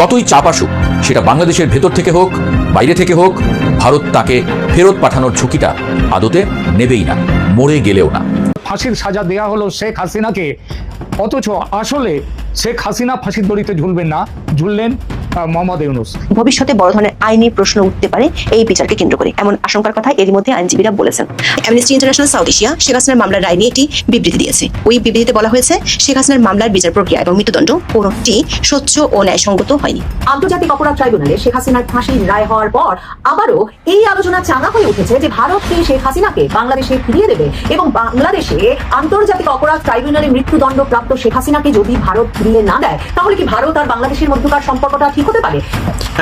ততই চাপ আসুক। সেটা বাংলাদেশের ভেতর থেকে হোক, বাইরে থেকে হোক, ভারত তাকে ফেরত পাঠানোর ঝুঁকিটা আদতে নেবেই না, মরে গেলেও না। ফাঁসির সাজা দেয়া হলো শেখ হাসিনাকে। অথচ আসলে শেখ হাসিনা ফাঁসির দড়িতে ঝুলবেন না, ঝুললেন মোহাম্মদ ইউনুস। ভবিষ্যতে বড় ধরনের আইনি প্রশ্ন উঠতে পারে এই বিচারকে কেন্দ্র করে। এমন আশঙ্কার কথা এরই মধ্যে আইনজীবীরা বলেছেন। Amnesty International South Asia Sheikh হাসিনার মামলার রায় নিয়ে একটি বিবৃতি দিয়েছে। ওই বিবৃতিতে বলা হয়েছে শেখ হাসিনার মামলার বিচার প্রক্রিয়া এবং মৃত্যুদণ্ড কোনটি স্বচ্ছ ও ন্যায়সঙ্গত হয়নি। আন্তর্জাতিক অপরাধ ট্রাইব্যুনালে শেখ হাসিনার ফাঁসির রায় হওয়ার পর আবারও এই আলোচনা চাঙা হয়ে উঠেছে যে ভারত কি শেখ হাসিনাকে বাংলাদেশে ফিরিয়ে দেবে এবং বাংলাদেশে আন্তর্জাতিক অপরাধ ট্রাইব্যুনালে মৃত্যুদণ্ড প্রাপ্ত শেখ হাসিনাকে যদি ভারত ফিরিয়ে না দেয় তাহলে কি ভারত আর বাংলাদেশের মধ্যকার সম্পর্কটা ঠিক হতে পারে?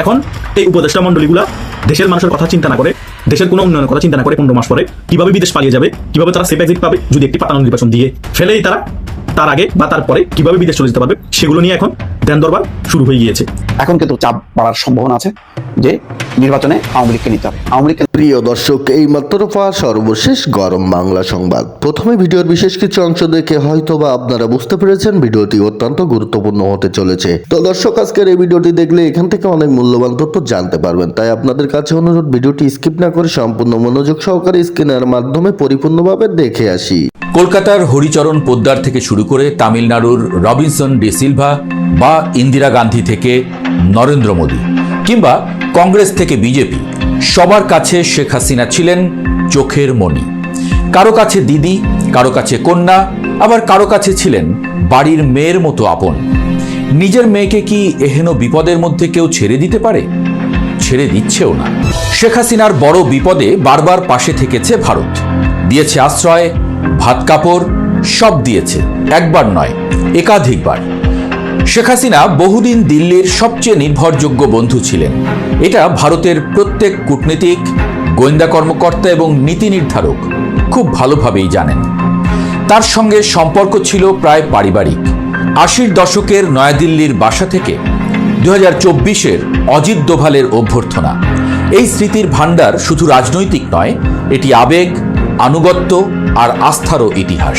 এখন এই উপদেষ্টা মন্ডলীগুলা দেশের মানুষের কথা চিন্তা না করে, দেশের কোনো উন্নয়নের কথা চিন্তা না করে পনেরো মাস পরে কীভাবে বিদেশ পালিয়ে যাবে, কীভাবে তারা সেফ এক্সিট পাবে, যদি একটি পাতানো নির্বাচন দিয়ে ফেলেই তারা, তার আগে বা তারপরে কীভাবে বিদেশ চলে যেতে পারবে, সেগুলো নিয়ে এখন ধ্যান দরবার শুরু হয়ে গিয়েছে। এখন কিন্তু চাপ বাড়ার সম্ভাবনা আছে যে নির্বাচনে আওয়ামী লীগকে নিতে হবে। আওয়ামী লীগকে প্রিয় দর্শক এই মাত্র পাওয়া সর্বশেষ গরম বাংলা সংবাদ। প্রথমে ভিডিওর বিশেষ কিছু অংশ দেখে হয়তো বা আপনারা বুঝতে পেরেছেন ভিডিওটি অত্যন্ত গুরুত্বপূর্ণ হতে চলেছে। তো দর্শক আজকের এই ভিডিওটি দেখলে এখান থেকে অনেক মূল্যবান তথ্য জানতে পারবেন। তাই আপনাদের কাছে অনুরোধ ভিডিওটি স্কিপ না করে সম্পূর্ণ মনোযোগ সহকারে স্ক্রিনের মাধ্যমে পরিপূর্ণভাবে দেখে আসি। কলকাতার হরিচরণ পোদ্দার থেকে শুরু করে তামিলনাড়ুর রবিনসন ডি সিলভা বা ইন্দিরা গান্ধী থেকে নরেন্দ্র মোদী কিংবা কংগ্রেস থেকে বিজেপি, সবার কাছে শেখ হাসিনা ছিলেন চোখের মণি। কারও কাছে দিদি, কারও কাছে কন্যা, আবার কারও কাছে ছিলেন বাড়ির মেয়ের মতো আপন। নিজের মেয়েকে কি এহেন বিপদের মধ্যে কেউ ছেড়ে দিতে পারে? ছেড়ে দিচ্ছেও না। শেখ হাসিনার বড় বিপদে বারবার পাশে থেকেছে ভারত। দিয়েছে আশ্রয় ভাত কাপড় সব দিয়েছে, একবার নয়, একাধিকবার। শেখ হাসিনা বহুদিন দিল্লির সবচেয়ে নির্ভরযোগ্য বন্ধু ছিলেন। এটা ভারতের প্রত্যেক কূটনীতিক, গোয়েন্দা কর্মকর্তা এবং নীতি নির্ধারক খুব ভালোভাবেই জানেন। তার সঙ্গে সম্পর্ক ছিল প্রায় পারিবারিক। আশির দশকের নয়াদিল্লির বাসা থেকে দু হাজার চব্বিশের অজিত দোভালের অভ্যর্থনা। এই স্মৃতির ভাণ্ডার শুধু রাজনৈতিক নয়, এটি আবেগ আনুগত্য আর আস্থারও ইতিহাস।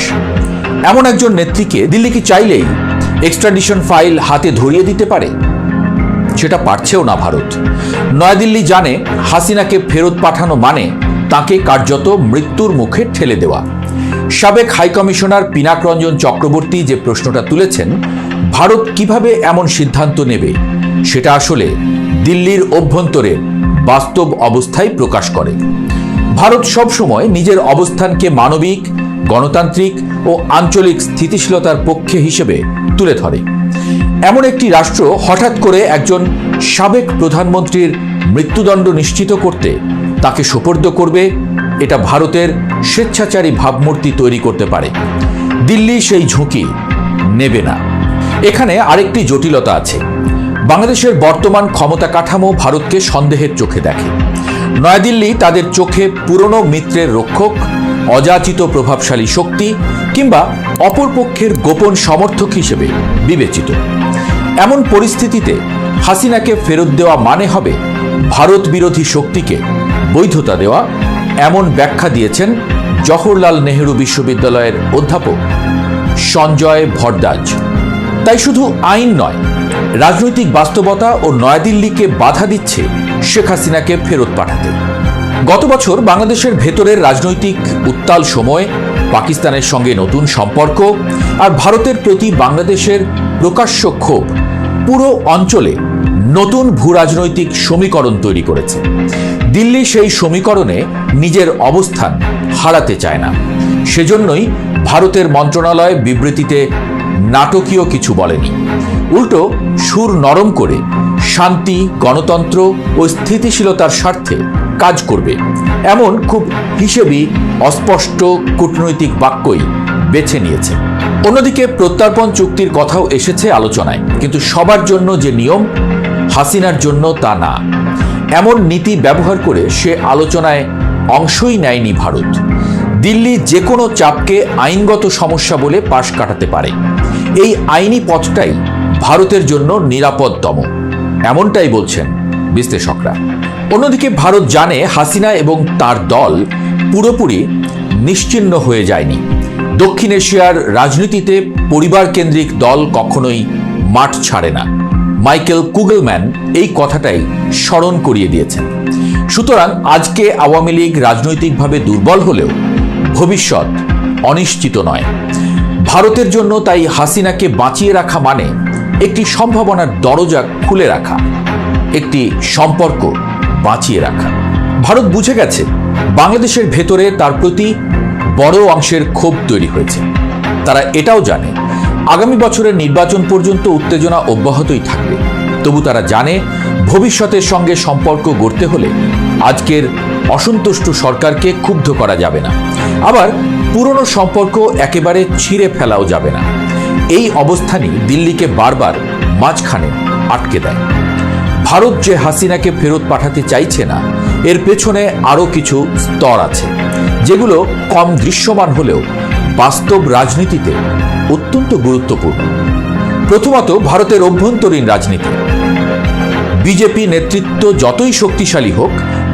এমন একজন নেত্রীকে দিল্লি কি চাইলেই এক্সট্রাডিশন ফাইল হাতে ধরিয়ে দিতে পারে? সেটা পারছেও না ভারত। নয়াদিল্লি জানে হাসিনাকে ফেরত পাঠানো মানে তাকে কার্যত মৃত্যুর মুখে ঠেলে দেওয়া। সাবেক হাইকমিশনার পিনাক রঞ্জন চক্রবর্তী যে প্রশ্নটা তুলেছেন, ভারত কীভাবে এমন সিদ্ধান্ত নেবে, সেটা আসলে দিল্লির অভ্যন্তরে বাস্তব অবস্থায় প্রকাশ করে। ভারত সবসময় নিজের অবস্থানকে মানবিক, গণতান্ত্রিক ও আঞ্চলিক স্থিতিশীলতার পক্ষে হিসেবে তুলে ধরে। এমন একটি রাষ্ট্র হঠাৎ করে একজন সাবেক প্রধানমন্ত্রীর মৃত্যুদণ্ড নিশ্চিত করতে তাকে সোপর্দ করবে, এটা ভারতের স্বেচ্ছাচারী ভাবমূর্তি তৈরি করতে পারে। দিল্লি সেই ঝুঁকি নেবে না। এখানে আরেকটি জটিলতা আছে। বাংলাদেশের বর্তমান ক্ষমতা কাঠামো ভারতকে সন্দেহের চোখে দেখে। নয়াদিল্লি তাদের চোখে পুরনো মিত্রের রক্ষক, অযাচিত প্রভাবশালী শক্তি কিংবা অপরপক্ষের গোপন সমর্থক হিসেবে বিবেচিত। এমন পরিস্থিতিতে হাসিনাকে ফেরত দেওয়া মানে হবে ভারত বিরোধী শক্তিকে বৈধতা দেওয়া, এমন ব্যাখ্যা দিয়েছেন জওহরলাল নেহেরু বিশ্ববিদ্যালয়ের অধ্যাপক সঞ্জয় ভরদ্বাজ। তাই শুধু আইন নয়, রাজনৈতিক বাস্তবতা ও নয়াদিল্লিকে বাধা দিচ্ছে শেখ হাসিনাকে ফেরত পাঠাতে। গত বছর বাংলাদেশের ভেতরের রাজনৈতিক উত্তাল সময়, পাকিস্তানের সঙ্গে নতুন সম্পর্ক আর ভারতের প্রতি বাংলাদেশের প্রকাশ্য ক্ষোভ পুরো অঞ্চলে নতুন ভূরাজনৈতিক সমীকরণ তৈরি করেছে। দিল্লি সেই সমীকরণে নিজের অবস্থান হারাতে চায় না। সেজন্যই ভারতের মন্ত্রণালয় বিবৃতিতে নাটকীয় কিছু বলেনি। উল্টো সুর নরম করে শান্তি, গণতন্ত্র ও স্থিতিশীলতার স্বার্থে কাজ করবে। এমন খুব হিসেবি, অস্পষ্ট কূটনৈতিক বাক্যই বেছে নিয়েছে। অন্যদিকে প্রত্যর্পণ চুক্তির কথাও এসেছে আলোচনায়, কিন্তু সবার জন্য যে নিয়ম, হাসিনার জন্য তা না। এমন নীতি ব্যবহার করে সে আলোচনায় অংশই নেয়নি ভারত। দিল্লি যে কোনো চাপকে আইনগত সমস্যা বলে পাশ কাটাতে পারে। এই আইনি পথটাই ভারতের জন্য নিরাপদতম এমনটাই বলছেন বিশ্লেষকরা। অন্যদিকে ভারত জানে হাসিনা এবং তার দল পুরোপুরি নিশ্চিহ্ন হয়ে যায়নি। দক্ষিণ এশিয়ার রাজনীতিতে পরিবার কেন্দ্রিক দল কখনোই মাঠ ছাড়ে না। মাইকেল কুগলম্যান এই কথাটাই স্মরণ করিয়ে দিয়েছেন। সুতরাং আজকে আওয়ামী লীগ রাজনৈতিকভাবে দুর্বল হলেও ভবিষ্যৎ অনিশ্চিত নয়। ভারতের জন্য তাই হাসিনাকে বাঁচিয়ে রাখা মানে একটি সম্ভাবনার দরজা খুলে রাখা, একটি সম্পর্ক বাঁচিয়ে রাখা। ভারত বুঝে গেছে, বাংলাদেশের ভেতরে তার প্রতি বড় অংশের ক্ষোভ তৈরি হয়েছে। তারা এটাও জানে, আগামী বছরের নির্বাচন পর্যন্ত উত্তেজনা অব্যাহতই থাকবে। তবু তারা জানে, ভবিষ্যতের সঙ্গে সম্পর্ক গড়তে হলে আজকের অসন্তুষ্ট সরকারকে ক্ষুব্ধ করা যাবে না। আবার পুরনো সম্পর্ক একেবারে ছিঁড়ে ফেলাও যাবে না। এই অবস্থানই দিল্লিকে বারবার মাঝখানে আটকে দেয়। ভারত যে হাসিনাকে ফেরত পাঠাতে চাইছে না, এর পেছনে আরও কিছু স্তর আছে, যেগুলো কম দৃশ্যমান হলেও বাস্তব রাজনীতিতে অত্যন্ত গুরুত্বপূর্ণ। প্রথমত ভারতের অভ্যন্তরীণ রাজনীতি। বিজেপি নেতৃত্ব যতই শক্তিশালী হোক,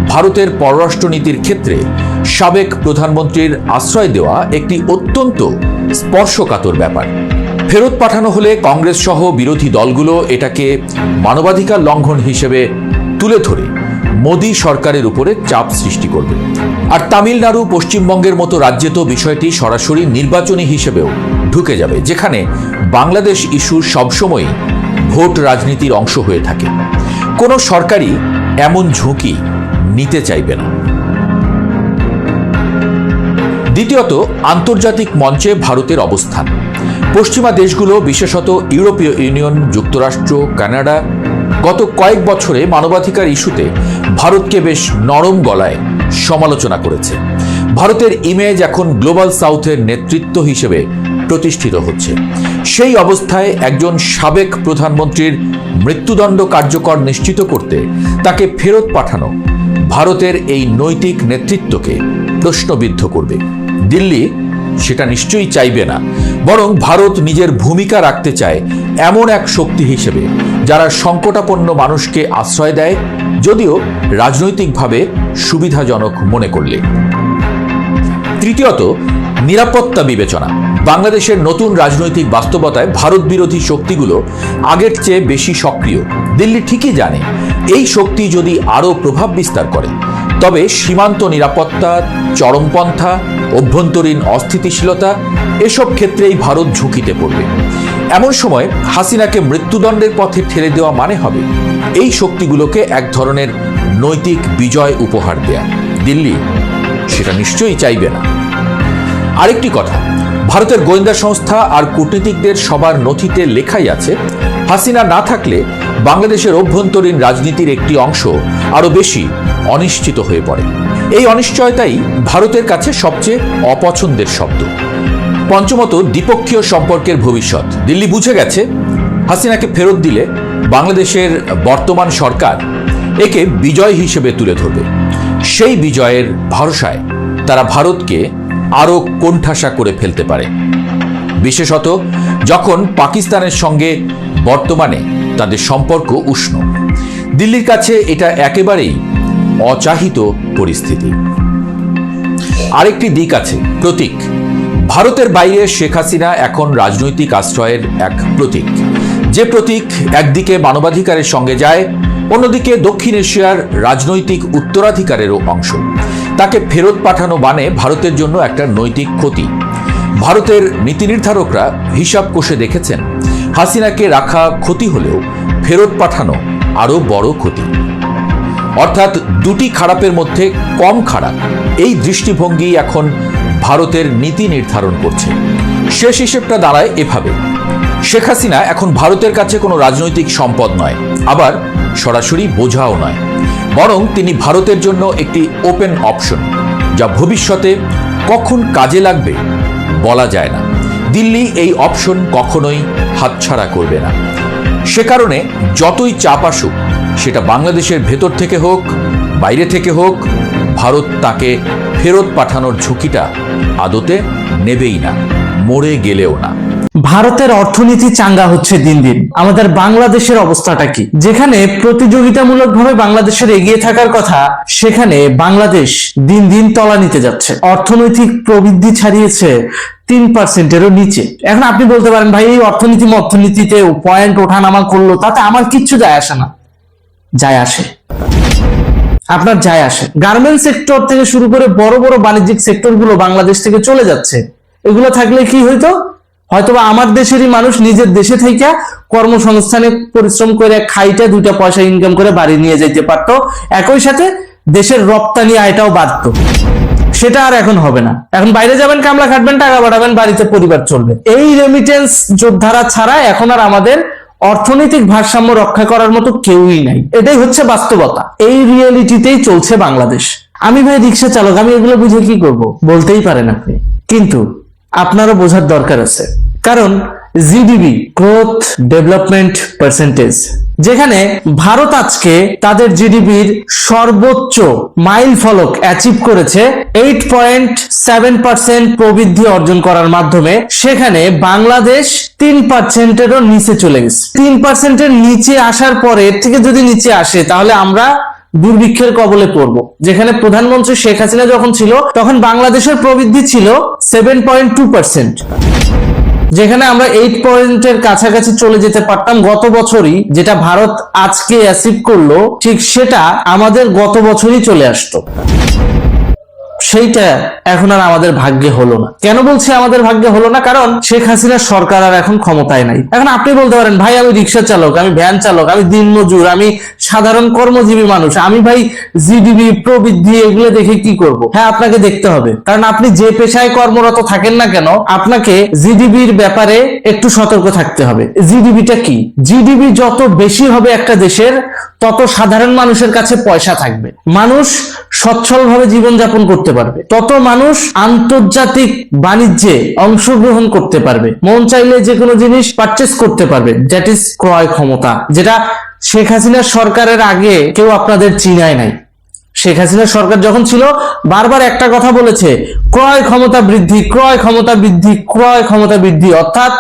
ভারতের পররাষ্ট্রনীতির ক্ষেত্রে সাবেক প্রধানমন্ত্রীর আশ্রয় দেওয়া একটি অত্যন্ত স্পর্শকাতর ব্যাপার। ফেরত পাঠানো হলে কংগ্রেস সহ বিরোধী দলগুলো এটাকে মানবাধিকার লঙ্ঘন হিসেবে তুলে ধরে। মোদী সরকারের উপরে চাপ সৃষ্টি করবে। আর তামিলনাড়ু পশ্চিমবঙ্গের মতো রাজ্যে তো বিষয়টি সরাসরি নির্বাচনী হিসেবেও ঢুকে যাবে, যেখানে বাংলাদেশ ইস্যু সবসময়ই ভোট রাজনীতির অংশ হয়ে থাকে। কোনো সরকারই এমন ঝুঁকি নিতে চাইবে না। দ্বিতীয়ত, আন্তর্জাতিক মঞ্চে ভারতের অবস্থান। পশ্চিমা দেশগুলো, বিশেষত ইউরোপীয় ইউনিয়ন, যুক্তরাষ্ট্র, কানাডা, গত কয়েক বছরে মানবাধিকার ইস্যুতে ভারতকে বেশ নরম গলায় সমালোচনা করেছে। ভারতের ইমেজ এখন গ্লোবাল সাউথের নেতৃত্ব হিসেবে প্রতিষ্ঠিত হচ্ছে। সেই অবস্থায় একজন সাবেক প্রধানমন্ত্রীর মৃত্যুদণ্ড কার্যকর নিশ্চিত করতে তাকে ফেরত পাঠানো ভারতের এই নৈতিক নেতৃত্বকে প্রশ্নবিদ্ধ করবে। দিল্লি, সেটা নিশ্চয়ই চাইবে না। বরং ভারত নিজের ভূমিকা রাখতে চায় এমন এক শক্তি হিসেবে, যারা সংকটাপন্ন মানুষকে আশ্রয় দেয়, যদিও রাজনৈতিকভাবে সুবিধাজনক মনে করলে। তৃতীয়ত, নিরাপত্তা বিবেচনা। বাংলাদেশের নতুন রাজনৈতিক বাস্তবতায় ভারত বিরোধী শক্তিগুলো আগের চেয়ে বেশি সক্রিয়। দিল্লি ঠিকই জানে, এই শক্তি যদি আরও প্রভাব বিস্তার করে তবে সীমান্ত নিরাপত্তা, চরমপন্থা, অভ্যন্তরীণ অস্থিতিশীলতা, এসব ক্ষেত্রেই ভারত ঝুঁকিতে পড়বে। এমন সময় হাসিনাকে মৃত্যুদণ্ডের পথে ঠেলে দেওয়া মানে হবে এই শক্তিগুলোকে এক ধরনের নৈতিক বিজয় উপহার দেয়া। দিল্লি সেটা নিশ্চয়ই চাইবে না। আরেকটি কথা, ভারতের গোয়েন্দা সংস্থা আর কূটনীতিকদের সবার নথিতে লেখাই আছে, হাসিনা না থাকলে বাংলাদেশের অভ্যন্তরীণ রাজনীতির একটি অংশ আরও বেশি অনিশ্চিত হয়ে পড়ে। এই অনিশ্চয়তাই ভারতের কাছে সবচেয়ে অপছন্দের শব্দ। পঞ্চমত, দ্বিপক্ষীয় সম্পর্কের ভবিষ্যৎ। দিল্লি বুঝে গেছে, হাসিনাকে ফেরত দিলে বাংলাদেশের বর্তমান সরকার একে বিজয় হিসেবে তুলে ধরবে। সেই বিজয়ের ভরসায় তারা ভারতকে আরও কোণঠাসা করে ফেলতে পারে। বিশেষত যখন পাকিস্তানের সঙ্গে বর্তমানে তাদের সম্পর্ক উষ্ণ। দিল্লির কাছে এটা একেবারেই অচাহিত পরিস্থিতি। আরেকটি দিক আছে, প্রতীক। ভারতের বাইরে শেখ হাসিনা এখন রাজনৈতিক আশ্রয়ের এক প্রতীক। যে প্রতীক একদিকে মানবাধিকারের সঙ্গে যায়, অন্যদিকে দক্ষিণ এশিয়ার রাজনৈতিক উত্তরাধিকারেরও অংশ। তাকে ফেরত পাঠানো মানে ভারতের জন্য একটা নৈতিক ক্ষতি। ভারতের নীতি নির্ধারকরা হিসাব কষে দেখেছেন, হাসিনাকে রাখা ক্ষতি হলেও ফেরত পাঠানো আরও বড় ক্ষতি। অর্থাৎ দুটি খারাপের মধ্যে কম খারাপ। এই দৃষ্টিভঙ্গি এখন ভারতের নীতি নির্ধারণ করছে। শেষ হিসেবটা দাঁড়ায় এভাবে। শেখ হাসিনা এখন ভারতের কাছে কোনো রাজনৈতিক সম্পদ নয়, আবার সরাসরি বোঝাও নয়। বরং তিনি ভারতের জন্য একটি ওপেন অপশন যা ভবিষ্যতে কখন কাজে লাগবে বলা যায় না। দিল্লি এই অপশন কখনোই হাতছাড়া করবে না। সে কারণে যতই চাপ আসুক সেটা বাংলাদেশের ভেতর থেকে হোক, বাইরে থেকে হোক, ভারত তাকে ফেরত পাঠানোর ঝুঁকিটা আদতে নেবেই না, মরে গেলেও না। ভারতের অর্থনীতি চাঙ্গা হচ্ছে দিন দিন। আমাদের বাংলাদেশের অবস্থাটা কি? যেখানে প্রতিযোগিতামূলকভাবে বাংলাদেশের এগিয়ে থাকার কথা, সেখানে বাংলাদেশ দিন দিন তলানিতে যাচ্ছে। অর্থনৈতিক প্রবৃদ্ধি ছাড়িয়েছে তিন পার্সেন্টেরও নিচে। এখন আপনি বলতে পারেন, ভাই, এই অর্থনীতি অর্থনীতিতে পয়েন্ট ওঠানামা করল, তাতে আমার কিচ্ছু যায় আসে না। যায় আসে। আপনার যায় আসে। গার্মেন্ট সেক্টর থেকে শুরু করে বড় বড় বাণিজ্যিক সেক্টরগুলো বাংলাদেশ থেকে চলে যাচ্ছে। এগুলো থাকলে কি হইতো? হয়তোবা আমার দেশেরই মানুষ নিজের দেশে থেকে কর্মসংস্থানে পরিশ্রম করে খাইটা দুইটা পয়সা ইনকাম করে বাড়ি নিয়ে যেতে পারতো। একই সাথে দেশের রপ্তানি আয়টাও বাড়তো। সেটা আর এখন হবে না। এখন বাইরে যাবেন, কামলা খাটবেন, টাকা বাড়াবেন বাড়িতে পরিবার চলবে। এই রেমিটেন্স যোদ্ধারা ছাড়া এখন আর আমাদের অর্থনৈতিক ভারসাম্য রক্ষা করার মতো কেউই নাই। এটাই হচ্ছে বাস্তবতা। এই রিয়েলিটিতেই চলছে বাংলাদেশ। আমি ভাই রিক্সা চালক, আমি এগুলো বুঝে কি করব? বলতেই পারেন আপনি। কিন্তু আপনারও বোঝার দরকার আছে। কারণ জিডিপি গ্রোথ ডেভেলপমেন্ট পার্সেন্টেজ যেখানে ভারত আজকে তাদের জিডিপির সর্বোচ্চ মাইল ফলক অ্যাচিভ করেছে এইট পয়েন্ট সেভেন পার্সেন্ট প্রবৃদ্ধি অর্জন করার মাধ্যমে। সেখানে বাংলাদেশ তিন পার্সেন্টেরও নিচে চলে গেছে। তিন পার্সেন্টের নিচে আসার পরে, এর থেকে যদি নিচে আসে, তাহলে আমরা দুর্ভিক্ষের কবলে পড়ব। যেখানে প্রধানমন্ত্রী শেখ হাসিনা যখন ছিল, তখন বাংলাদেশের প্রবৃদ্ধি ছিল সেভেন পয়েন্ট টু পার্সেন্ট যেখানে আমরা এইট পয়েন্টের কাছাকাছি চলে যেতে পারতাম গত বছরই, যেটা ভারত আজকে অ্যাসিভ করল, ঠিক সেটা আমাদের গত বছরই চলে আসতো। সেইটা এখন আর আমাদের ভাগ্যে হলো না। কেন বলছি আমাদের ভাগ্যে হলো না? কারণ শেখ হাসিনার সরকার আর এখন ক্ষমতায় নাই। এখন আপনি বলতে পারেন, ভাই, আমি রিক্সা চালক, আমি ভ্যান চালক, আমি দিনমজুর আমি সাধারণ কর্মজীবী মানুষ, আমি ভাই জিডিপি, প্রবৃদ্ধি, এগুলো দেখে কি করব? হ্যাঁ আপনাকে দেখতে হবে। কারণ আপনি যে পেশায় কর্মরত থাকেন না কেন, আপনাকে জিডিপির ব্যাপারে একটু সতর্ক থাকতে হবে। জিডিপিটা কি? জিডিপি যত বেশি হবে একটা দেশের তত সাধারণ মানুষের কাছে পয়সা থাকবে। মানুষ সচ্ছলভাবে জীবনযাপন করতে পারবে। তত মানুষ আন্তর্জাতিক বাণিজ্যে অংশগ্রহণ করতে পারবে। মন চাইলে যে কোনো জিনিস পারচেস করতে পারবে। দ্যাট ইজ ক্রয় ক্ষমতা, যেটা শেখ হাসিনার সরকারের আগে কেউ আপনাদের চিনায় নাই। শেখ হাসিনা সরকার যখন ছিল, বারবার একটা কথা বলেছে, ক্রয় ক্ষমতা বৃদ্ধি, ক্রয় ক্ষমতা বৃদ্ধি, ক্রয় ক্ষমতা বৃদ্ধি। অর্থাৎ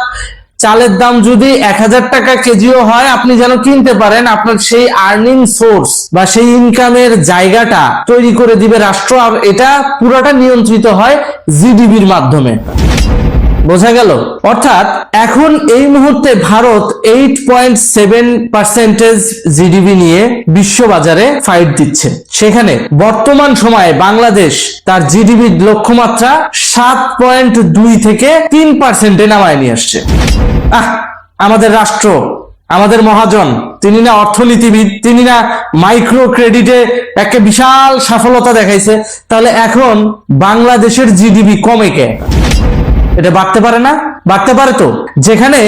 চালের দাম যদি এক হাজার টাকা কেজিও হয়, আপনি যেন কিনতে পারেন আপনার সেই আর্নিং সোর্স বা সেই ইনকামের জায়গাটা তৈরি করে দিবে রাষ্ট্র। আর এটা পুরোটা নিয়ন্ত্রিত হয় জিডিবির মাধ্যমে। বোঝা গেল? অর্থাৎ এখন এই মুহূর্তে Bharat eight point seven percentage GDP নিয়ে বিশ্ববাজারে ফাইট দিচ্ছে। সেখানে বর্তমান সময়ে বাংলাদেশ তার জিডিপির লক্ষ্যমাত্রা সাত পয়েন্ট দুই থেকে তিন পার্সেন্টে নামায় নিয়ে আসছে। আহ, আমাদের রাষ্ট্র, আমাদের মহাজন, তিনি না অর্থনীতিবিদ, তিনি না মাইক্রো ক্রেডিটে একটা বিশাল সফলতা দেখাইছে। তাহলে এখন বাংলাদেশের জিডিপি কমে কে? এটা বাড়তে পারে না? বাড়তে পারে তো। যেখানে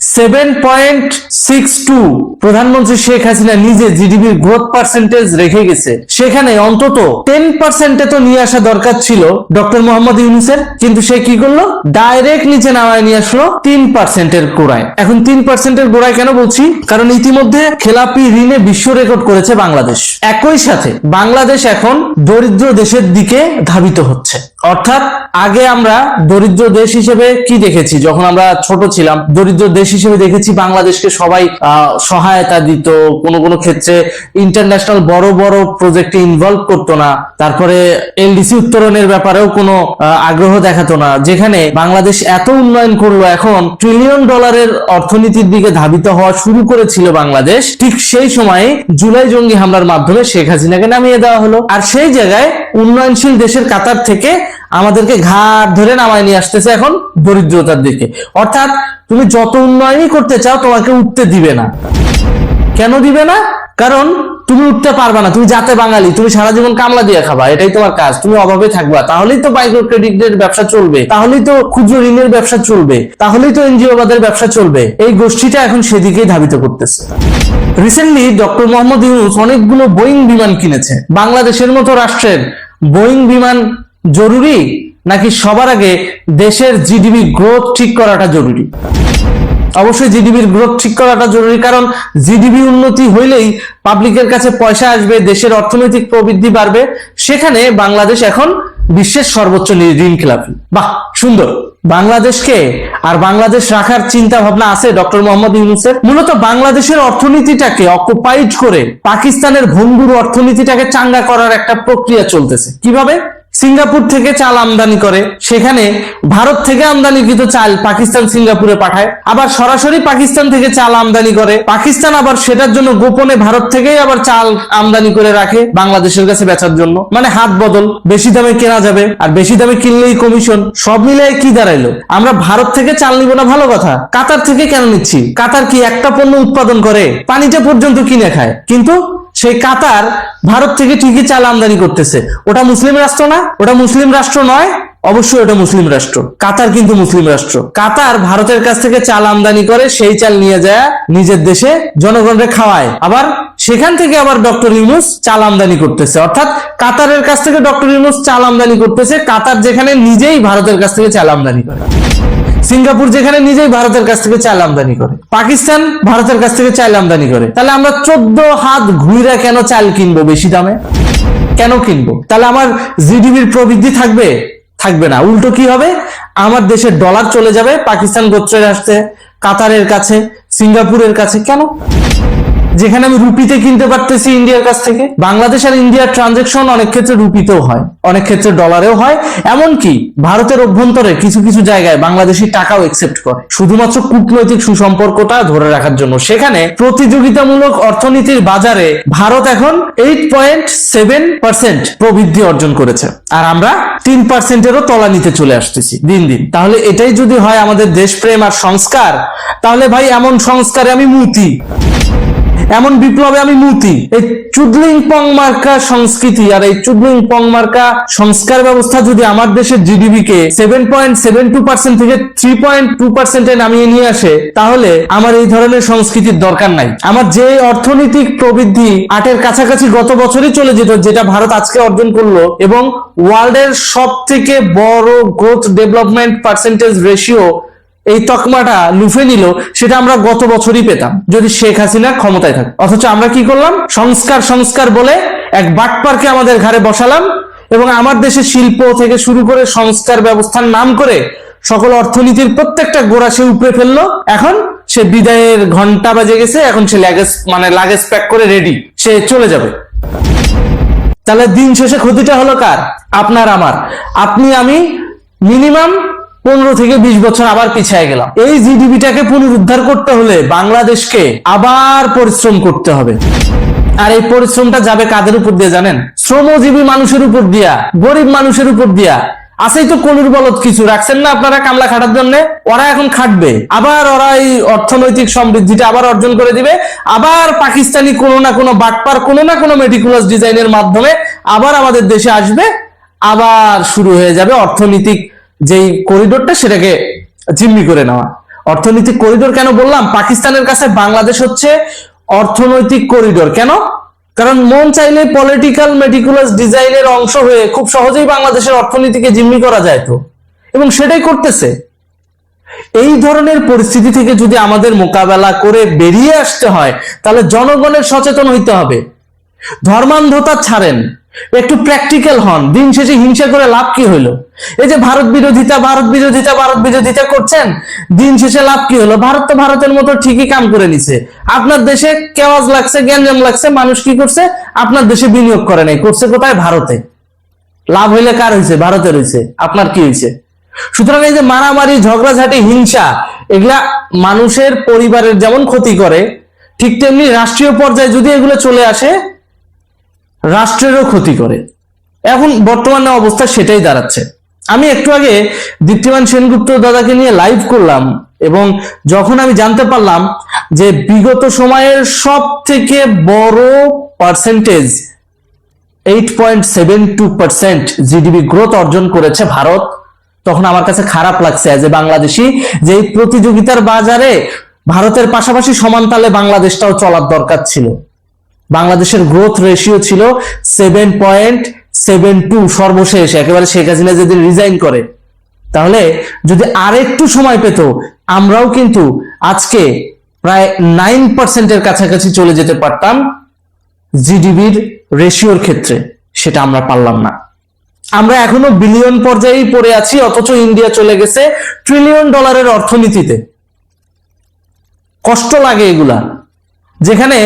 সেভেন পয়েন্ট সিক্স টু প্রধানমন্ত্রী শেখ হাসিনা নিজে জিডিপির গ্রোথ পার্সেন্টেজ রেখে গেছে। সেখানে অন্তত টেন পার্সেন্টে তো নিয়ে আসা দরকার ছিল ডক্টর মোহাম্মদ ইউনুসের। কিন্তু সে কি করল? ডাইরেক্ট নিচে নামায় নিয়ে আসলো তিন পার্সেন্টের গোড়ায়। এখন তিন পার্সেন্টের গোড়ায় কেন বলছি? কারণ ইতিমধ্যে খেলাপি ঋণে বিশ্ব রেকর্ড করেছে বাংলাদেশ। একই সাথে বাংলাদেশ এখন দরিদ্র দেশের দিকে ধাবিত হচ্ছে। অর্থাৎ আগে আমরা দরিদ্র দেশ হিসেবে কি দেখেছি? যখন আমরা ছোট ছিলাম, দরিদ্র দেশ হিসেবে দেখেছি বাংলাদেশকে সবাই সহায়তা দিত, কোনো কোনো ক্ষেত্রে ইন্টারন্যাশনাল বড় বড় প্রজেক্টে ইনভলভ করতো না, তারপরে এলডিসি উত্তরণের ব্যাপারেও কোনো আগ্রহ দেখাতো না, যেখানে বাংলাদেশ এত উন্নয়ন করল, এখন ট্রিলিয়ন ডলারের অর্থনীতির দিকে ধাবিত হওয়া শুরু করেছিল বাংলাদেশ, ঠিক সেই সময়ে জুলাই জঙ্গি হামলার মাধ্যমে শেখ হাসিনাকে নামিয়ে দেওয়া হলো। আর সেই জায়গায় উন্নয়নশীল দেশের কাতার থেকে আমাদেরকে ঘাট ধরে নামায় নিয়ে আসতেছে এখন দরিদ্রতার দিকে। অর্থাৎ তুমি যত উন্নয়নই করতে চাও, তোমাকে উঠতে দিবে না। কেন দিবে না? কারণ তুমি উঠতে পারবা না। তুমি যাতে বাঙালি, তুমি সারা জীবন কামলা দিয়ে খাবা, এটাই তোমার কাজ। তুমি অভাবে থাকবা, তাহলেই তো মাইক্রো ক্রেডিটের ব্যবসা চলবে। তাহলেই তো ক্ষুদ্র ঋণের ব্যবসা চলবে। তাহলেই তো এনজিও বাদের ব্যবসা চলবে। এই গোষ্ঠীটা এখন সেদিকেই ধাবিত করতেছে। রিসেন্টলি ডক্টর মোহাম্মদ ইউনুস অনেকগুলো বোয়িং বিমান কিনেছে। বাংলাদেশের মতো রাষ্ট্রের বোয়িং বিমান জরুরি নাকি সবার আগে দেশের জিডিপি গ্রোথ ঠিক করাটা জরুরি? অবশ্যই জিডিপির গ্রোথ ঠিক করাটা জরুরি, কারণ জিডিপি উন্নতি হইলেই পাবলিকের কাছে পয়সা আসবে, দেশের অর্থনৈতিক প্রবৃদ্ধি বাড়বে। সেখানে বাংলাদেশ এখন বিশ্বের সর্বোচ্চ ঋণ খেলাপি বাহ, সুন্দর। বাংলাদেশকে আর বাংলাদেশ রাখার চিন্তা ভাবনা আছে ডক্টর মোহাম্মদ ইউনুসের? মূলত বাংলাদেশের অর্থনীতিটাকে অকুপাইড করে পাকিস্তানের ভঙ্গুর অর্থনীতিটাকে চাঙ্গা করার একটা প্রক্রিয়া চলতেছে। কীভাবে? সিঙ্গাপুর থেকে চাল আমদানি করে। সেখানে ভারত থেকে আমদানিকৃত চাল পাকিস্তান, সিঙ্গাপুরে পাঠায়। আবার সরাসরি পাকিস্তান থেকে চাল আমদানি করে। পাকিস্তান আবার সেটার জন্য গোপনে ভারত থেকেই আবার চাল আমদানি করে রাখে বাংলাদেশের কাছে বেচার জন্য। মানে হাত বদল। বেশি দামে কেনা যাবে আর বেশি দামে কিনলেই কমিশন সব মিলিয়ে কি দাঁড়াইলো? আমরা ভারত থেকে চাল নিব না ভালো কথা। কাতার থেকে কেন নিচ্ছি? কাতার কি একটা পণ্য উৎপাদন করে? পানিটা পর্যন্ত কিনে খায়। কিন্তু সেই কাতার ভারত থেকে ঠিকই চাল আমদানি করতেছে? ওটা মুসলিম রাষ্ট্র না? ওটা মুসলিম রাষ্ট্র নয়? অবশ্যই ওটা মুসলিম রাষ্ট্র। কাতার কিন্তু মুসলিম রাষ্ট্র। কাতার ভারতের কাছ থেকে চাল আমদানি করে সেই চাল নিয়ে যায় নিজের দেশে, জনগণকে খাওয়ায়। আবার সেখান থেকে আবার ডক্টর ইউনুস চাল আমদানি করতেছে। অর্থাৎ কাতারের কাছ থেকে ডক্টর ইউনুস চাল আমদানি করতেছে। কাতার যেখানে নিজেই ভারতের কাছ থেকে চাল আমদানি করে। সিঙ্গাপুর যেখানে নিজেই ভারতের কাছ থেকে চাল আমদানি করে, পাকিস্তান ভারতের কাছ থেকে চাল আমদানি করে, তাহলে আমরা চোদ্দ হাত ঘুইরা কেন চাল কিনবো বেশি দামে? কেন কিনবো? তাহলে আমার জিডিপির প্রবৃদ্ধি থাকবে? থাকবে না। উল্টো কি হবে? আমার দেশের ডলার চলে যাবে, পাকিস্তান গোত্রের আসছে, কাতারের কাছে, সিঙ্গাপুরের কাছে। কেন? যেখানে আমি রুপিতে কিনতে পারতেছি ইন্ডিয়ার কাছ থেকে। বাংলাদেশ আর ইন্ডিয়ার ট্রানজেকশন অনেক ক্ষেত্রে রুপিতেও হয়, অনেক ক্ষেত্রে ডলারেও হয়। এমনকি ভারতের অভ্যন্তরে কিছু কিছু জায়গায় বাংলাদেশি টাকাও একসেপ্ট করে। শুধুমাত্র কূটনৈতিক সুসম্পর্কটা ধরে রাখার জন্য। সেখানে প্রতিযোগিতামূলক অর্থনীতির বাজারে ভারত এখন এইট পয়েন্ট সেভেন পার্সেন্ট প্রবৃদ্ধি অর্জন করেছে। আর আমরা তিন পার্সেন্টেরও তলানিতে চলে আসতেছি দিন দিন। তাহলে এটাই যদি হয় আমাদের দেশপ্রেম আর সংস্কার, তাহলে ভাই এমন সংস্কারে আমি মুতি। এমন বিপ্লবে আমি মুতি। এই চুদলিং পং মার্কা সংস্কৃতি আর এই চুদলিং পং মার্কা সংস্কার ব্যবস্থা যদি আমার দেশের জিডিপি কে seven point seven two percent থেকে থ্রি পয়েন্ট টু পার্সেন্টে নামিয়ে নিয়ে আসে, তাহলে আমার এই ধরনের সংস্কৃতির দরকার নাই। আমার যে অর্থনৈতিক প্রবৃদ্ধি আটের কাছাকাছি গত বছরই চলে যেত, যেটা ভারত আজকে অর্জন করল, এবং ওয়ার্ল্ডের সব থেকে বড় গ্রোথ ডেভেলপমেন্ট পার্সেন্টেজ রেশিও এই তকমাটা লুফে নিল, সেটা আমরা গত বছরই পেতাম, যদি শেখ হাসিনা ক্ষমতায় থাকে। অথচ আমরা কি করলাম? সংস্কার সংস্কার বলে এক বাটপারকে আমাদের ঘাড়ে বসালাম এবং আমার দেশে শিল্প থেকে শুরু করে সংস্কার ব্যবস্থার নাম করে সকল অর্থনীতির প্রত্যেকটা গোড়া সে উপরে ফেলল। এখন সে বিদায়ের ঘণ্টা বাজে গেছে, এখন সে লাগেজ মানে লাগেজ প্যাক করে রেডি সে চলে যাবে। তাহলে দিন শেষে ক্ষতিটা হলো কার? আপনার, আমার। আপনি, আমি মিনিমাম পনেরো থেকে বিশ বছর আবার পিছিয়ে গেলাম। এই জিডিপিটাকে পুনরুদ্ধার করতে হলে বাংলাদেশকে আবার পরিশ্রম করতে হবে। আর এই পরিশ্রমটা যাবে কাদের উপর দিয়ে জানেন? শ্রমজীবী মানুষের উপর দিয়া, গরিব মানুষের উপর দিয়া। আছেই তো কলুর বলদ কিছু। রাখছেন না আপনারা কামলা খাটার জন্য? ওরা এখন খাটবে। আবার ওরা এই অর্থনৈতিক সমৃদ্ধিটা আবার অর্জন করে দিবে। আবার পাকিস্তানি কোনো না কোনো বাটপার, কোনো না কোনো মেটিকুলাস ডিজাইনের মাধ্যমে আবার আমাদের দেশে আসবে। আবার শুরু হয়ে যাবে অর্থনৈতিক যেই করিডোরটা সেটাকে জিম্মি করে নেওয়া। অর্থনৈতিক করিডোর কেন বললাম? পাকিস্তানের কাছে বাংলাদেশ হচ্ছে অর্থনৈতিক করিডোর। কেন? কারণ মন চাইলে পলিটিক্যাল মেটিকুলাস ডিজাইনের অংশ হয়ে খুব সহজেই বাংলাদেশের অর্থনীতিকে জিম্মি করা যায় তো। এবং সেটাই করতেছে। এই ধরনের পরিস্থিতি থেকে যদি আমাদের মোকাবেলা করে বেরিয়ে আসতে হয়, তাহলে জনগণের সচেতন হইতে হবে। ধর্মান্ধতা ছাড়েন। একটু প্র্যাকটিক্যাল হন। দিন শেষে হিংসা করে লাভ কি হইল? এই যে ভারত বিরোধিতা ভারত বিরোধিতা ভারত বিরোধিতা করছেন, দিন শেষে লাভ কি হলো ভারত তো ভারতের মতো ঠিকই কাম করে নিছে। আপনার দেশে কেওয়াজ লাগছে, গ্যাঞ্জাম লাগছে, মানুষ কি করছে? আপনার দেশে বিনিয়োগ করে নাই, করছে কোথায়? ভারতে। লাভ হইলে কার হয়েছে ভারতের হয়েছে আপনার কি হয়েছে সুতরাং এই যে মারামারি, ঝগড়াঝাটি, হিংসা, এগুলা মানুষের পরিবারের যেমন ক্ষতি করে, ঠিক তেমনি রাষ্ট্রীয় পর্যায়ে যদি এগুলো চলে আসে রাষ্ট্রেরও ক্ষতি করে। এখন বর্তমানে অবস্থা সেটাই দাঁড়াচ্ছে। আমি একটু আগে দীপ্তিমান সেনগুপ্ত দাদাকে নিয়ে লাইভ করলাম এবং যখন আমি জানতে পারলাম যে বিগত সময়ের সব থেকে বড় percentage eight point seven two percent GDP growth অর্জন করেছে ভারত, তখন আমার কাছে খারাপ লাগছে অ্যাজ এ বাংলাদেশি যে এই প্রতিযোগিতার বাজারে ভারতের পাশাপাশি সমান তালে বাংলাদেশটাও চলার দরকার ছিল। বাংলাদেশের গ্রোথ রেশিও ছিল সেভেন পয়েন্ট সেভেন টু সর্বশেষ, একেবারে শেখ হাসিনা যদি রিজাইন করে। তাহলে যদি আরেকটু সময় পেত, আমরাও কিন্তু আজকে প্রায় নাইন পার্সেন্টের কাছাকাছি চলে যেতে পারতাম জিডিবির রেশিওর ক্ষেত্রে। সেটা আমরা পারলাম না। আমরা এখনও বিলিয়ন পর্যায়েই পড়ে আছি, অথচ ইন্ডিয়া চলে গেছে ট্রিলিয়ন ডলারের অর্থনীতিতে। কষ্ট লাগে এগুলা। যেখানে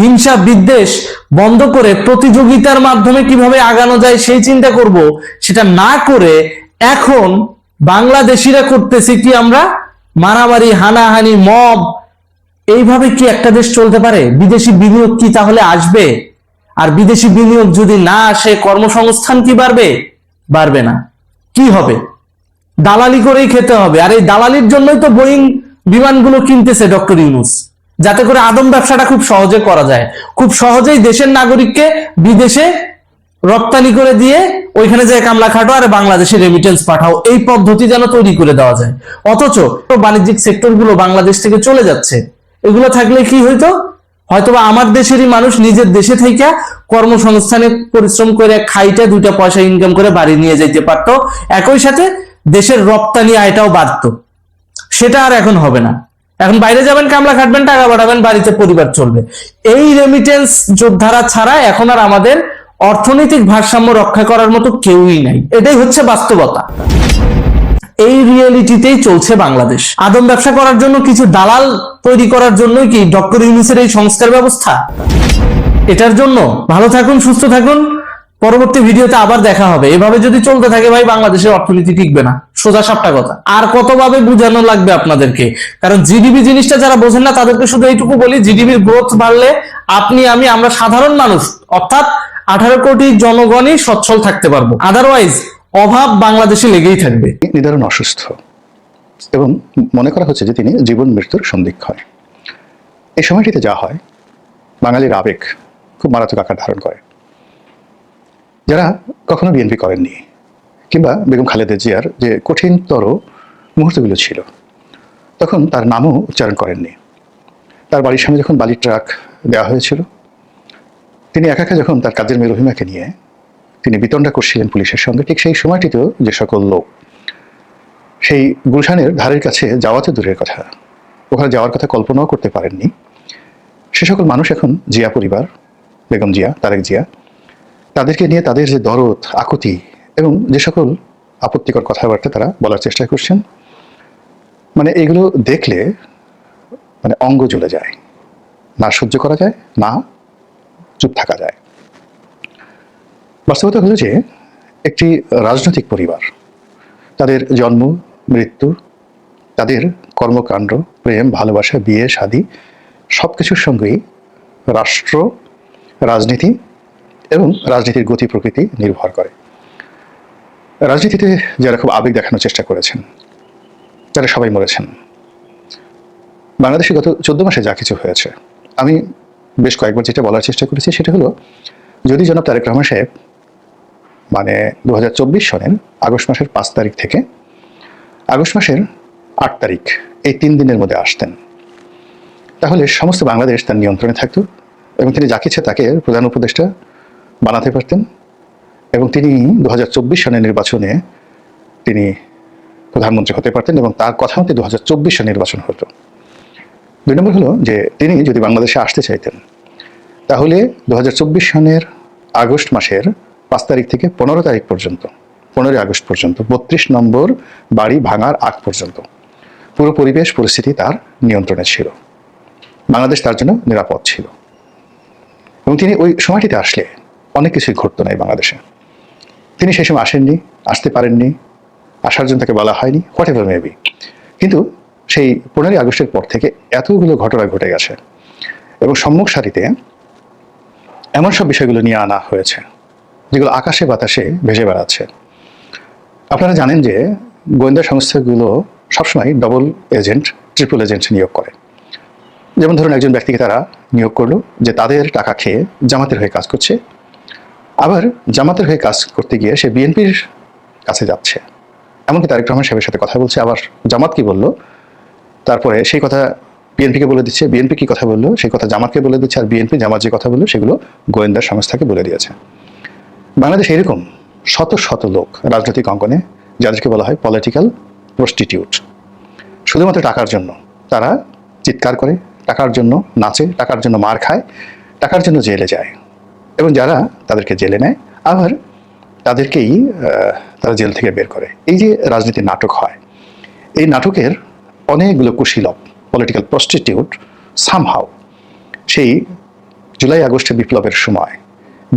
হিংসা বিদ্বেষ বন্ধ করে প্রতিযোগিতার মাধ্যমে কীভাবে আগানো যায় সেই চিন্তা করব, সেটা না করে এখন বাংলাদেশিরা করতেছি কি আমরা? মারামারি, হানাহানি, মব। এইভাবে কি একটা দেশ চলতে পারে? বিদেশি বিনিয়োগ কি তাহলে আসবে? আর বিদেশি বিনিয়োগ যদি না আসে, কর্মসংস্থান কি বাড়বে? বাড়বে না। কি হবে? দালালি করেই খেতে হবে। আর এই দালালির জন্যই তো বোয়িং বিমানগুলো কিনতেছে ডক্টর ইউনুস। যাতে করে আদম ব্যবসাটা খুব সহজে করা যায়। খুব সহজেই দেশের নাগরিককে বিদেশে রপ্তানি করে দিয়ে ওইখানে যায় কামলা খাটো আর বাংলাদেশে রেমিটেন্স পাঠাও, এই পদ্ধতি যেন তৈরি করে দেওয়া যায়। অথচ বাণিজ্যিক সেক্টরগুলো বাংলাদেশ থেকে চলে যাচ্ছে। এগুলো থাকলে কি হইতো? হয়তোবা আমার দেশেরই মানুষ নিজের দেশে থেকে কর্মসংস্থানে পরিশ্রম করে খাইটা দুইটা পয়সা ইনকাম করে বাড়ি নিয়ে যাইতে পারতো। একই সাথে দেশের রপ্তানি আয়টাও বাড়তো। সেটা আর এখন হবে না। এখন বাইরে যাবেন, কামলা খাটবেন, টাকা পাঠাবেন, বাড়িতে পরিবার চলবে। এই রেমিটেন্স যোদ্ধারা ছাড়া এখন আর আমাদের অর্থনৈতিক ভারসাম্য রক্ষা করার মতো কেউই নাই। এটাই হচ্ছে বাস্তবতা। এই রিয়েলিটিতেই চলছে বাংলাদেশ। আদম ব্যবসা করার জন্য কিছু দালাল তৈরি করার জন্যই কি ডক্টর ইউনুসের এই সংস্কার ব্যবস্থা? এটার জন্য ভালো থাকুন, সুস্থ থাকুন। পরবর্তী ভিডিওতে আবার দেখা হবে। এভাবে যদি চলতে থাকে ভাই, বাংলাদেশের অর্থনীতি টিকবে না। সোজা সাপটা কথা। আর কতভাবে বোঝানো লাগবে আপনাদেরকে? কারণ জিডিপি জিনিসটা যারা বোঝেন না, তাদেরকে শুধু এইটুকু বলি জিডিপির গ্রোথ বাড়লে আপনি, আমি, আমরা সাধারণ মানুষ, অর্থাৎ আঠারো কোটি জনগণই সচ্ছল থাকতে পারব। আদারওয়াইজ অভাব বাংলাদেশে লেগেই থাকবে। নিদারুণ অসুস্থ। এবং মনে করা হচ্ছে যে তিনি জীবন মৃত্যুর সন্দিক্ষণ এই সময়টিতে যা হয়, বাঙালির আবেগ খুব মারাত্মক আকার ধারণ করে। যারা কখনো বিএনপি করেননি, কিংবা বেগম খালেদা জিয়ার যে কঠিনতর মুহূর্তগুলো ছিল, তখন তার নামও উচ্চারণ করেননি। তার বাড়ির সামনে যখন বালির ট্রাক দেওয়া হয়েছিল, তিনি একা একা যখন তার কাজের মেয়ে রহিমাকে নিয়ে তিনি বিতণ্ডা করছিলেন পুলিশের সঙ্গে, ঠিক সেই সময়টিতেও যে সকল লোক, সেই গুলশানের ধারের কাছে যাওয়াতে দূরের কথা, ওখানে যাওয়ার কথা কল্পনাও করতে পারেননি। সে সকল মানুষ এখন জিয়া পরিবার, বেগম জিয়া, তারেক জিয়া তাদেরকে নিয়ে তাদের যে দরদ, আকুতি এবং যে সকল আপত্তিকর কথাবার্তা তারা বলার চেষ্টা করছেন মানে এগুলো দেখলে মানে অঙ্গ জ্বলে যায়, না সহ্য করা যায়, না চুপ থাকা যায়। বাস্তবতা হলো যে একটি রাজনৈতিক পরিবার, তাদের জন্ম, মৃত্যু, তাদের কর্মকাণ্ড, প্রেম, ভালোবাসা, বিয়ে, শাদী সব কিছুর সঙ্গেই রাষ্ট্র, রাজনীতি এবং রাজনীতির গতি প্রকৃতি নির্ভর করে। রাজনীতিতে যারা খুব আবেগ দেখানোর চেষ্টা করেছেন, তারা সবাই মরেছেন। বাংলাদেশে গত চোদ্দ মাসে যা কিছু হয়েছে, আমি বেশ কয়েকবার যেটা বলার চেষ্টা করেছি সেটা হলো, যদি জনাব তারেক রহমান সাহেব মানে দু সনের আগস্ট মাসের পাঁচ তারিখ থেকে আগস্ট মাসের আট তারিখ এই তিন দিনের মধ্যে আসতেন, তাহলে সমস্ত বাংলাদেশ তার নিয়ন্ত্রণে থাকতো এবং তিনি যা ইচ্ছে তাকে প্রধান উপদেষ্টা বানাতে পারতেন এবং তিনি দু সনের নির্বাচনে তিনি প্রধানমন্ত্রী হতে পারতেন এবং তার কথা মতে দু সনের নির্বাচন হতো। দুই নম্বর হলো যে তিনি যদি বাংলাদেশে আসতে চাইতেন, তাহলে দু হাজার চব্বিশ সনের আগস্ট মাসের পাঁচ তারিখ থেকে পনেরো তারিখ পর্যন্ত, পনেরোই আগস্ট পর্যন্ত, বত্রিশ নম্বর বাড়ি ভাঙার আগ পর্যন্ত পুরো পরিবেশ, পরিস্থিতি তার নিয়ন্ত্রণে ছিল। বাংলাদেশ তার জন্য নিরাপদ ছিল। এবং তিনি ওই সময়টিতে আসলে অনেক কিছুই ঘটতো না এই বাংলাদেশে। তিনি সেই সময় আসেননি, আসতে পারেননি, আসার জন্য তাকে বলা হয়নি হোয়াট এভার মেবি কিন্তু সেই পনেরোই আগস্টের পর থেকে এতগুলো ঘটনা ঘটে গেছে এবং সম্মুখ সারিতে এমন সব বিষয়গুলো নিয়ে আনা হয়েছে, যেগুলো আকাশে বাতাসে ভেসে বেড়াচ্ছে। আপনারা জানেন যে গোয়েন্দা সংস্থাগুলো সবসময় ডবল এজেন্ট ট্রিপল এজেন্ট নিয়োগ করে। যেমন ধরুন একজন ব্যক্তিকে তারা নিয়োগ করল যে তাদের টাকা খেয়ে জামাতের হয়ে কাজ করছে আবার জামাতের হয়ে কাজ করতে গিয়ে সে বিএনপির কাছে যাচ্ছে। এমনকি তারেক রহমান সাহেবের সাথে কথা বলছে, আবার জামাত কি বলল? তারপরে সেই কথা বিএনপিকে বলে দিচ্ছে, বিএনপি কি কথা বলল? সেই কথা জামাতকে বলে দিচ্ছে, আর বিএনপি জামাত যে কথা বলল, সেগুলো গোয়েন্দা সংস্থাকে বলে দিয়েছে। বাংলাদেশ এরকম শত শত লোক রাজনৈতিক অঙ্গনে, যাদেরকে বলা হয় পলিটিক্যাল প্রস্টিটিউট শুধুমাত্র টাকার জন্য। তারা চিৎকার করে, টাকার জন্য নাচে, টাকার জন্য মার খায়, টাকার জন্য জেলে যায়। এবং যারা তাদেরকে জেলে নেয়, আবার তাদেরকেই তারা জেল থেকে বের করে। এই যে রাজনীতির নাটক হয়, এই নাটকের অনেকগুলো কুশীলব পলিটিক্যাল প্রস্টিটিউট সামহাও সেই জুলাই আগস্টের বিপ্লবের সময়,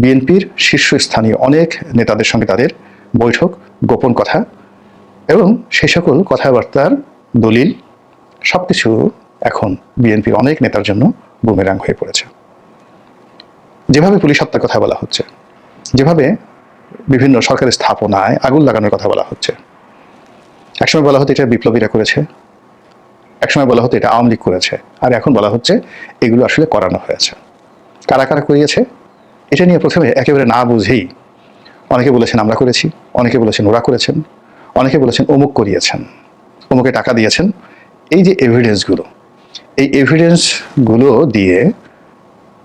বিএনপির শীর্ষস্থানীয় অনেক নেতাদের সঙ্গে তাদের বৈঠক, গোপন কথা, এবং সেই সকল কথাবার্তার দলিল সবকিছু এখন বিএনপির অনেক নেতার জন্য বুমেরাং হয়ে পড়েছে। যেভাবে পুলিশ হত্যার কথা বলা হচ্ছে, যেভাবে বিভিন্ন সরকারি স্থাপনায় আগুন লাগানোর কথা বলা হচ্ছে, একসময় বলা হতো এটা বিপ্লবীরা করেছে, একসময় বলা হতো এটা আওয়ামী লীগ করেছে, আর এখন বলা হচ্ছে এগুলো আসলে করানো হয়েছে। কারা কারা করিয়েছে? এটা নিয়ে প্রথমে একেবারে না বুঝেই অনেকে বলেছেন আমরা করেছি, অনেকে বলেছেন ওরা করেছেন, অনেকে বলেছেন অমুক করিয়েছেন, অমুকে টাকা দিয়েছেন। এই যে এভিডেন্সগুলো এই এভিডেন্সগুলো দিয়ে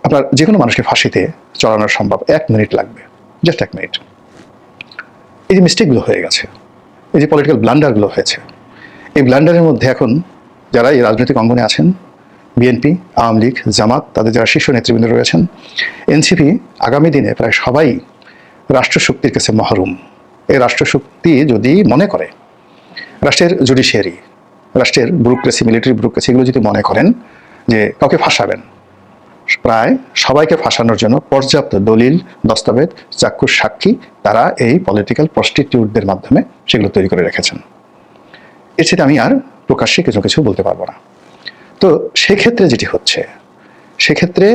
আপনার যে কোনো মানুষকে ফাঁসিতে চড়ানো সম্ভব। এক মিনিট লাগবে। জাস্ট এক মিনিট। এই যে মিস্টেকগুলো হয়ে গেছে, এই যে পলিটিক্যাল ব্লান্ডারগুলো হয়েছে, এই ব্লান্ডারের মধ্যে এখন যারা এই রাজনৈতিক অঙ্গনে আছেন বিএনপি আওয়ামী লীগ, জামাত, তাদের যারা শীর্ষ নেতৃবৃন্দ রয়েছেন এনসিপি আগামী দিনে প্রায় সবাই রাষ্ট্রশক্তির কাছে মহরুম। এই রাষ্ট্রশক্তি যদি মনে করে, রাষ্ট্রের জুডিশিয়ারি রাষ্ট্রের ব্যুরোক্রেসি মিলিটারি ব্যুরোক্রেসি এগুলো যদি মনে করেন যে কাউকে ফাঁসাবেন প্রায় সবাইকে ফাঁসানোর জন্য পর্যাপ্ত দলিল, দস্তাবেজ, চাক্ষুষ, সাক্ষী তারা এই পলিটিক্যাল প্রস্টিটিউটদের মাধ্যমে সেগুলো তৈরি করে রেখেছেন। এছাড়া আমি আর প্রকাশ্যে কিছু কিছু বলতে পারব না। তো সেক্ষেত্রে যেটি হচ্ছে, সেক্ষেত্রে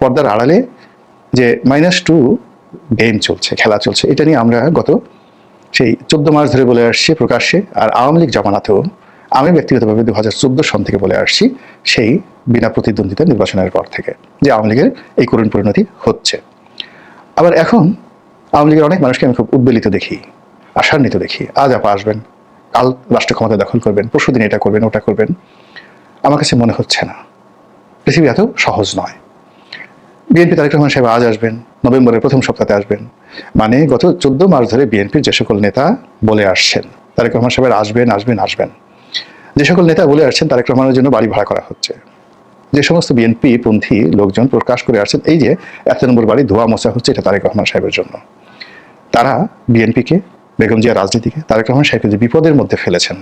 পর্দার আড়ালে যে মাইনাস টু গেম চলছে, খেলা চলছে, এটা নিয়ে আমরা গত সেই চোদ্দ মাস ধরে বলে আসছি প্রকাশ্যে, আর আওয়ামী লীগ জামানাতেও আমি ব্যক্তিগতভাবে দু হাজার চোদ্দ সন থেকে বলে আসছি সেই বিনা প্রতিদ্বন্দ্বিতা নির্বাচনের পর থেকে যে আওয়ামী লীগের এই করুণ পরিণতি হচ্ছে। আবার এখন আওয়ামী লীগের অনেক মানুষকে আমি খুব উদ্বেলিত দেখি, আশান্বিত দেখি। আজ আপা আসবেন, কাল রাষ্ট্র ক্ষমতা দখল করবেন, পরশুদিন এটা করবেন, ওটা করবেন। আমার কাছে মনে হচ্ছে না। পৃথিবী এত সহজ নয়। বিএনপি তারেক রহমান সাহেব আজ আসবেন, নভেম্বরের প্রথম সপ্তাহে আসবেন। মানে গত চোদ্দ মাস ধরে বিএনপির যে সকল নেতা বলে আসছেন, তারেক রহমান সাহেব আসবেন আসবেন আসবেন। যে সকল নেতা বলে আসছেন, তারেক রহমানের জন্য বাড়ি ভাড়া করা হচ্ছে। যে সমস্ত বিএনপি পন্থী লোকজন প্রকাশ করে আসছেন, এই যে এত নম্বর বাড়ি ধোয়া মোছা হচ্ছে, এটা তারেক রহমান সাহেবের জন্য। তারা বিএনপিকে, বেগম জিয়া রাজনীতিকে, তারেক রহমান সাহেবকে যে বিপদের মধ্যে ফেলেছেন,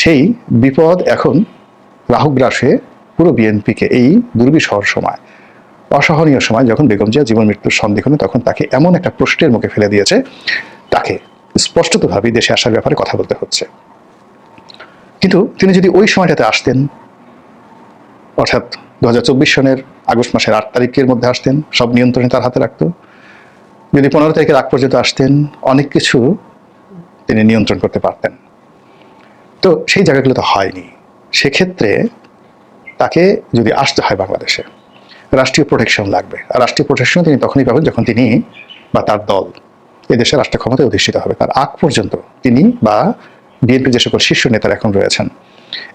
সেই বিপদ এখন রাহুগ্রাস পুরো বিএনপিকে এই দুর্বিষহ সময়, অসহনীয় সময়, যখন বেগম জিয়া জীবন মৃত্যুর সন্ধিক্ষণে তখন তাকে এমন একটা প্রশ্নের মুখে ফেলে দিয়েছে, তাকে স্পষ্টতভাবে দেশে আসার ব্যাপারে কথা বলতে হচ্ছে। কিন্তু তিনি যদি ওই সময়টাতে আসতেন, অর্থাৎ দু হাজার চব্বিশ সনের আগস্ট মাসের আট তারিখের মধ্যে আসতেন, সব নিয়ন্ত্রণে তার হাতে রাখতো, যদি পনেরো তারিখের আগ পর্যন্ত আসতেন, অনেক কিছু তিনি নিয়ন্ত্রণ করতে পারতেন। তো সেই জায়গাগুলো তো হয়নি। সেক্ষেত্রে তাকে যদি আসতে হয় বাংলাদেশে, রাষ্ট্রীয় প্রোটেকশন লাগবে। আর রাষ্ট্রীয় প্রোটেকশন তিনি তখনই পাবেন যখন তিনি বা তার দল এদেশে রাষ্ট্র ক্ষমতায় অধিষ্ঠিত হবে। তার আগ পর্যন্ত তিনি বা বিএনপির যে সকল শীর্ষ নেতারা এখন রয়েছেন,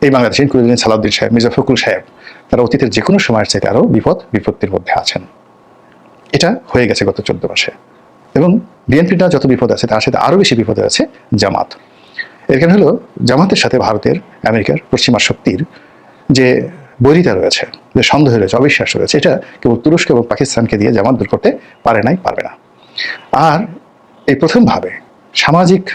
এই বাংলাদেশে ইনক্লুডিং সালাউদ্দিন সাহেব, মির্জা ফখরুল সাহেব, তারা অতীতের যে কোনো সময়ের চাইতে আরও বিপদ, বিপত্তির মধ্যে আছেন। এটা হয়ে গেছে গত চোদ্দ মাসে। এবং বিএনপিটা যত বিপদ আছে, তার সাথে আরও বেশি বিপদে আছে জামাত। এর কারণ হলো, জামাতের সাথে ভারতের, আমেরিকার পশ্চিমা শক্তির যে বৈরিতা রয়েছে, যে সন্দেহ রয়েছে, অবিশ্বাস রয়েছে, এটা কেবল তুরস্ক এবং পাকিস্তানকে দিয়ে জামাত দূর করতে পারে নাই, পারবে না। আর এই প্রথমভাবে সামাজিক